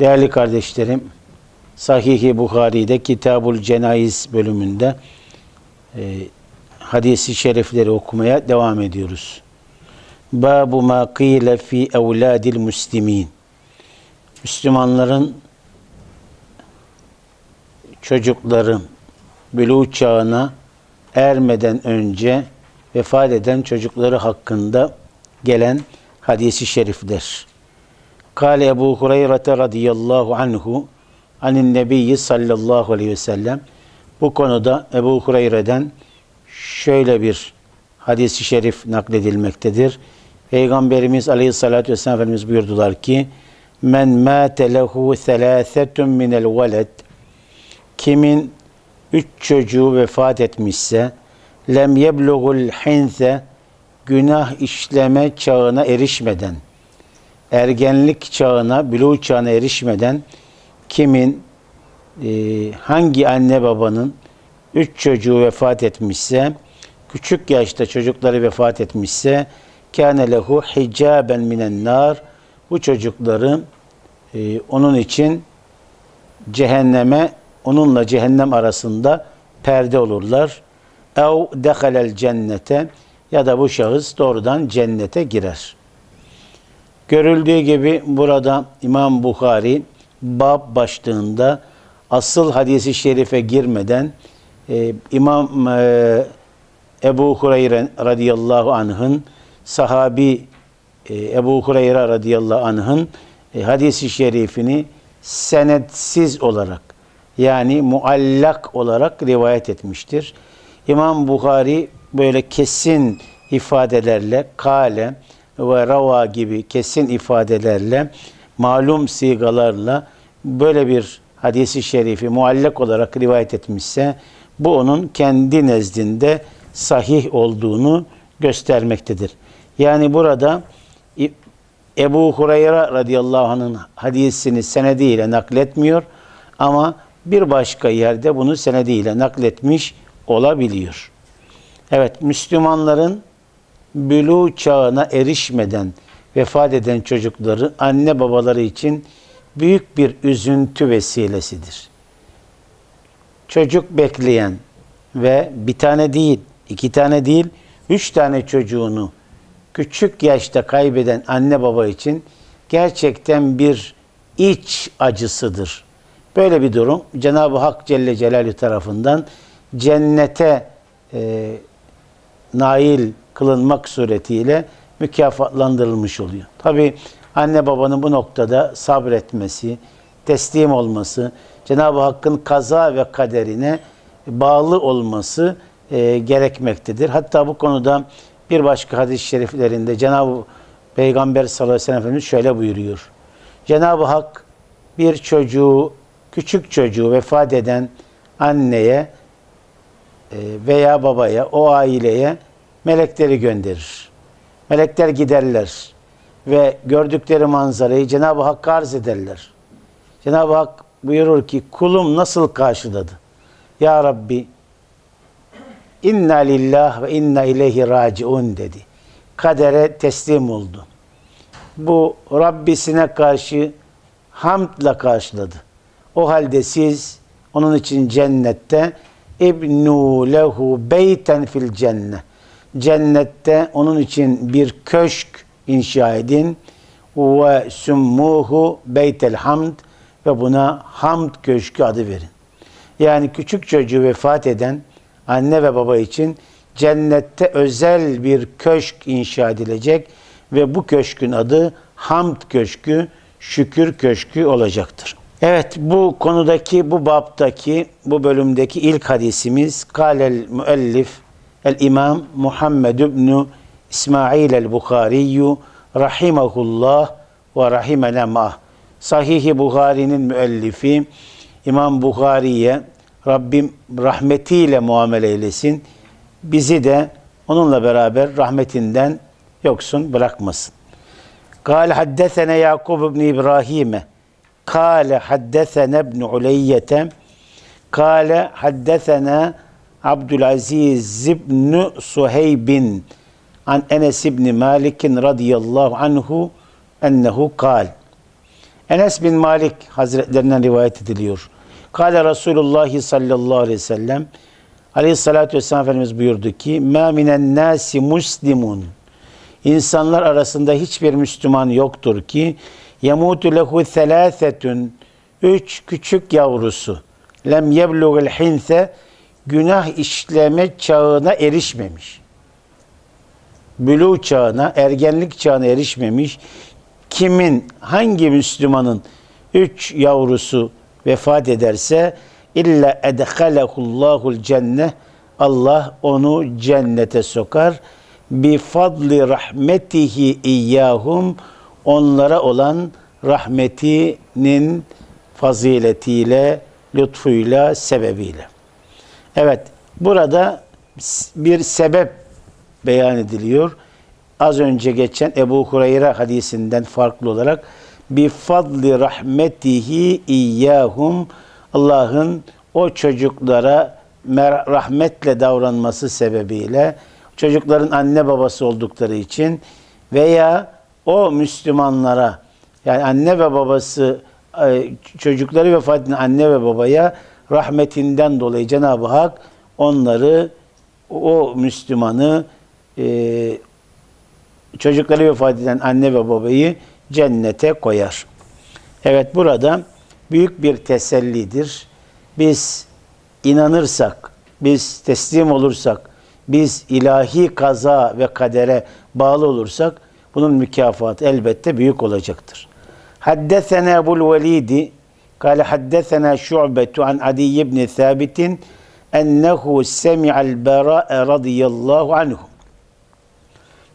Değerli kardeşlerim, Sahih-i Bukhari'de Kitabul Cenayiz bölümünde e, hadisi şerifleri okumaya devam ediyoruz. Babu ma qile fi evladil muslimin. Müslümanların çocukları buluğ çağına ermeden önce vefat eden çocukları hakkında gelen hadisi şerifler. Kale Ebu Hureyre radıyallahu anhu anin nebiyyi sallallahu aleyhi ve sellem bu konuda Ebu Hureyre'den şöyle bir hadisi şerif nakledilmektedir. Peygamberimiz aleyhissalatü vesselam Efendimiz buyurdular ki Men mâte lehu thelâthetun minel veled Kimin üç çocuğu vefat etmişse lem yeblugul hinse günah işleme çağına erişmeden ergenlik çağına, buluğ çağına erişmeden kimin e, hangi anne babanın üç çocuğu vefat etmişse, küçük yaşta çocukları vefat etmişse kâne lehu hicaben minen nar bu çocukları e, onun için cehenneme onunla cehennem arasında perde olurlar. Ev dehalel cennete ya da bu şahıs doğrudan cennete girer. Görüldüğü gibi burada İmam Bukhari bab başlığında asıl hadisi şerife girmeden e, İmam e, Ebu Hureyre radıyallahu anh'ın sahabi e, Ebu Hureyre radıyallahu anh'ın e, hadisi şerifini senetsiz olarak yani muallak olarak rivayet etmiştir. İmam Bukhari böyle kesin ifadelerle kale ve rava gibi kesin ifadelerle malum sigalarla böyle bir hadisi şerifi muallak olarak rivayet etmişse bu onun kendi nezdinde sahih olduğunu göstermektedir. Yani burada Ebu Hureyre radıyallahu anh'ın hadisini senediyle nakletmiyor ama bir başka yerde bunu senediyle nakletmiş olabiliyor. Evet, Müslümanların bülû çağına erişmeden vefat eden çocukları anne babaları için büyük bir üzüntü vesilesidir. Çocuk bekleyen ve bir tane değil, iki tane değil, üç tane çocuğunu küçük yaşta kaybeden anne baba için gerçekten bir iç acısıdır. Böyle bir durum Cenab-ı Hak Celle Celaluhu tarafından cennete e, nail kılınmak suretiyle mükafatlandırılmış oluyor. Tabi anne babanın bu noktada sabretmesi, teslim olması, Cenab-ı Hakk'ın kaza ve kaderine bağlı olması e, gerekmektedir. Hatta bu konuda bir başka hadis-i şeriflerinde Cenab-ı Peygamber sallallahu aleyhi ve sellem Efendimiz şöyle buyuruyor. Cenab-ı Hak bir çocuğu, küçük çocuğu vefat eden anneye e, veya babaya, o aileye melekleri gönderir. Melekler giderler ve gördükleri manzarayı Cenab-ı Hakk'a arz ederler. Cenab-ı Hak buyurur ki kulum nasıl karşıladı? Ya Rabbi inna lillah ve inna ileyhi raciun dedi. Kadere teslim oldu. Bu Rabbisine karşı hamdla karşıladı. O halde siz onun için cennette ibnu lehu beyten fil cennet cennette onun için bir köşk inşa edin ve summuhu beytel hamd ve buna hamd köşkü adı verin. Yani küçük çocuğu vefat eden anne ve baba için cennette özel bir köşk inşa edilecek ve bu köşkün adı hamd köşkü, şükür köşkü olacaktır. Evet bu konudaki, bu baptaki, bu bölümdeki ilk hadisimiz Kalel müellif El-İmam Muhammed ibn İsmail el-Bukhari rahimahullah ve rahimene mah. Sahih-i Bukhari'nin müellifi İmam Bukhari'ye Rabbim rahmetiyle muamele eylesin. Bizi de onunla beraber rahmetinden yoksun bırakmasın. قال حدثنا يعقوب بن إبراهيم قال حدثنا ابن علية قال حدثنا Abdülaziz ibn Suheybin an Enes ibn Malik radıyallahu anhu ennehu kal. Enes bin Malik Hazretlerinden rivayet ediliyor. Kale Resulullah sallallahu aleyhi ve sellem Aleyhissalatü vesselam Efendimiz buyurdu ki مَا مِنَ النَّاسِ muslimun İnsanlar arasında hiçbir Müslüman yoktur ki yemutu lehu selâsetun üç küçük yavrusu lem yeblugul hinse günah işleme çağına erişmemiş. Bülü çağına, ergenlik çağına erişmemiş. Kimin, hangi Müslümanın üç yavrusu vefat ederse illa edhalehullahul cenneh Allah onu cennete sokar. Bi fadli rahmetihi iyyahum onlara olan rahmetinin faziletiyle, lütfuyla, sebebiyle. Evet, burada bir sebep beyan ediliyor. Az önce geçen Ebu Hureyre hadisinden farklı olarak bi fadli rahmetihi iyyahum Allah'ın o çocuklara rahmetle davranması sebebiyle çocukların anne babası oldukları için veya o Müslümanlara yani anne ve babası çocukları vefat eden anne ve babaya rahmetinden dolayı Cenab-ı Hak onları o Müslümanı e, çocukları vefat eden anne ve babayı cennete koyar. Evet burada büyük bir tesellidir. Biz inanırsak, biz teslim olursak, biz ilahi kaza ve kadere bağlı olursak bunun mükafatı elbette büyük olacaktır. Haddesena Ebul Velidi قال حدثنا شعبة عن عدي بن ثابت أنه سمع البراء رضي الله عنه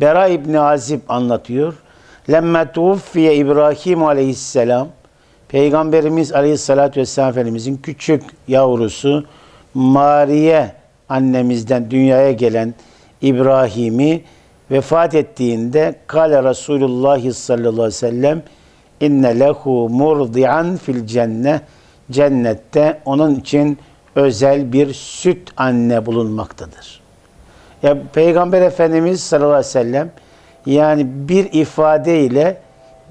Bera İbni Azib anlatıyor. Lemme tuvfiye İbrahim aleyhisselam Peygamberimiz aleyhissalatü vesselam Efendimizin küçük yavrusu Mariye annemizden dünyaya gelen İbrahim'i vefat ettiğinde kale Resulullah sallallahu aleyhi ve sellem inne lehu murdi'an fil cenne cennette onun için özel bir süt anne bulunmaktadır. Ya Peygamber Efendimiz sallallahu aleyhi ve sellem yani bir ifadeyle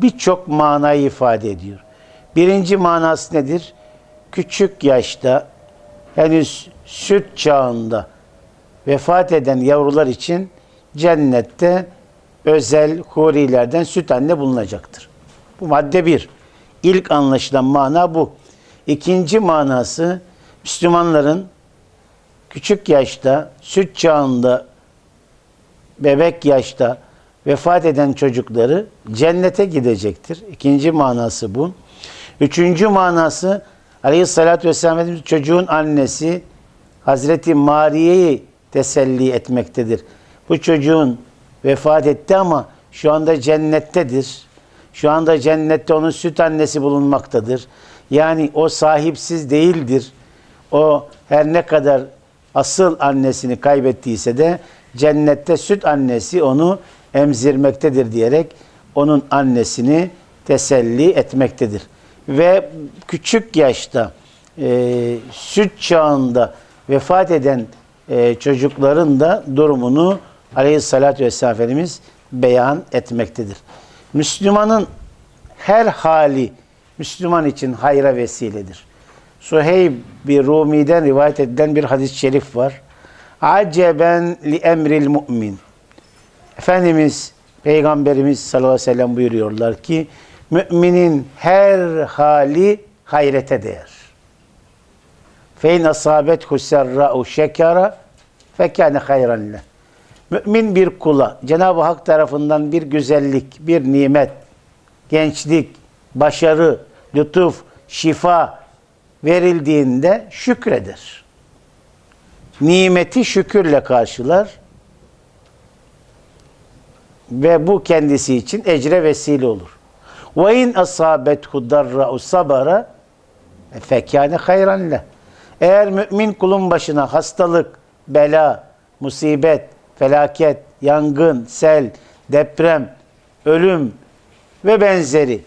birçok manayı ifade ediyor. Birinci manası nedir? Küçük yaşta henüz süt çağında vefat eden yavrular için cennette özel hurilerden süt anne bulunacaktır. Bu madde bir. İlk anlaşılan mana bu. İkinci manası Müslümanların küçük yaşta, süt çağında, bebek yaşta vefat eden çocukları cennete gidecektir. İkinci manası bu. Üçüncü manası Aleyhisselatü Vesselam Efendimiz çocuğun annesi Hazreti Mariye'yi teselli etmektedir. Bu çocuğun vefat etti ama şu anda cennettedir. Şu anda cennette onun süt annesi bulunmaktadır. Yani o sahipsiz değildir. O her ne kadar asıl annesini kaybettiyse de cennette süt annesi onu emzirmektedir diyerek onun annesini teselli etmektedir. Ve küçük yaşta e, süt çağında vefat eden e, çocukların da durumunu aleyhissalatü vesselam Efendimiz beyan etmektedir. Müslümanın her hali Müslüman için hayra vesiledir. Suheyb bir Rumi'den rivayet edilen bir hadis-i şerif var. Aceben li emril mu'min. Efendimiz Peygamberimiz sallallahu aleyhi ve sellem buyuruyorlar ki müminin her hali hayrete değer. Fein asabet huserra'u şekara fekâne hayran leh. Mümin bir kula Cenab-ı Hak tarafından bir güzellik, bir nimet, gençlik, başarı, lütuf, şifa verildiğinde şükreder. Nimeti şükürle karşılar ve bu kendisi için ecre vesile olur. Ve in asabethu darra'u sabara fekâne hayran. Eğer mümin kulun başına hastalık, bela, musibet, felaket, yangın, sel, deprem, ölüm ve benzeri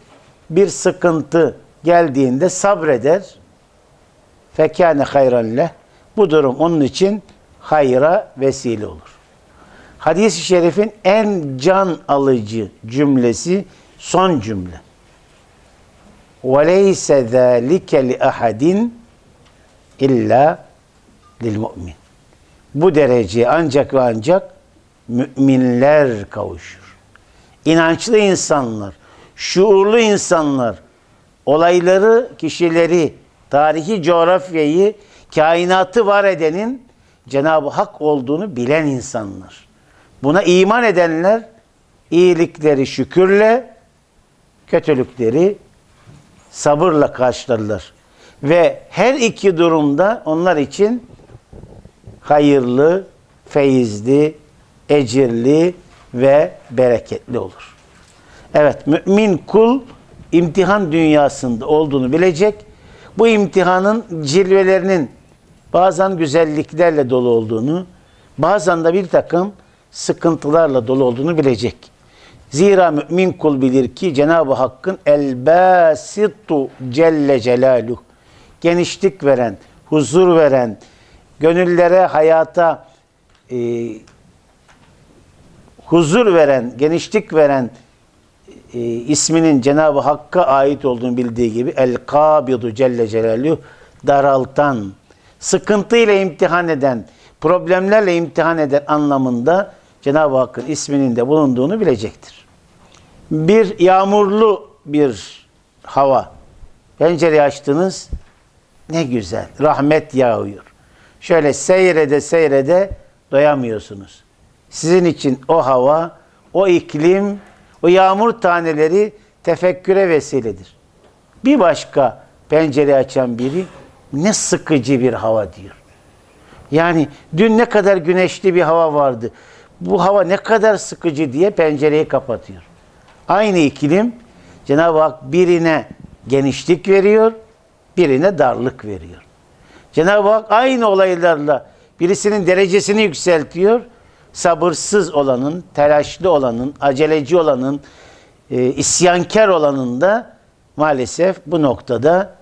bir sıkıntı geldiğinde sabreder. Fekâne hayran leh. Bu durum onun için hayra vesile olur. Hadis-i şerifin en can alıcı cümlesi son cümle. وَلَيْسَ ذَٰلِكَ لِأَحَدٍ illa lil mümin. bu dereceye ancak ve ancak müminler kavuşur. İnançlı insanlar, şuurlu insanlar, olayları, kişileri, tarihi coğrafyayı, kainatı var edenin Cenab-ı Hak olduğunu bilen insanlar. Buna iman edenler iyilikleri şükürle, kötülükleri sabırla karşılarlar. Ve her iki durumda onlar için hayırlı, feyizli, ecirli ve bereketli olur. Evet, mümin kul imtihan dünyasında olduğunu bilecek. Bu imtihanın cilvelerinin bazen güzelliklerle dolu olduğunu, bazen de bir takım sıkıntılarla dolu olduğunu bilecek. Zira mümin kul bilir ki Cenab-ı Hakk'ın el-basitu celle celaluhu genişlik veren, huzur veren, gönüllere, hayata e, huzur veren, genişlik veren e, isminin Cenab-ı Hakk'a ait olduğunu bildiği gibi El-Kabidu Celle Celaluhu daraltan, sıkıntıyla imtihan eden, problemlerle imtihan eden anlamında Cenab-ı Hakk'ın isminin de bulunduğunu bilecektir. Bir yağmurlu bir hava. Pencereyi açtınız. Ne güzel. Rahmet yağıyor. Şöyle seyrede seyrede doyamıyorsunuz. Sizin için o hava, o iklim, o yağmur taneleri tefekküre vesiledir. Bir başka pencere açan biri ne sıkıcı bir hava diyor. Yani dün ne kadar güneşli bir hava vardı. Bu hava ne kadar sıkıcı diye pencereyi kapatıyor. Aynı iklim Cenab-ı Hak birine genişlik veriyor, birine darlık veriyor. Cenab-ı Hak aynı olaylarla birisinin derecesini yükseltiyor. Sabırsız olanın, telaşlı olanın, aceleci olanın, e, isyankar olanın da maalesef bu noktada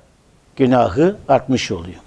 günahı artmış oluyor.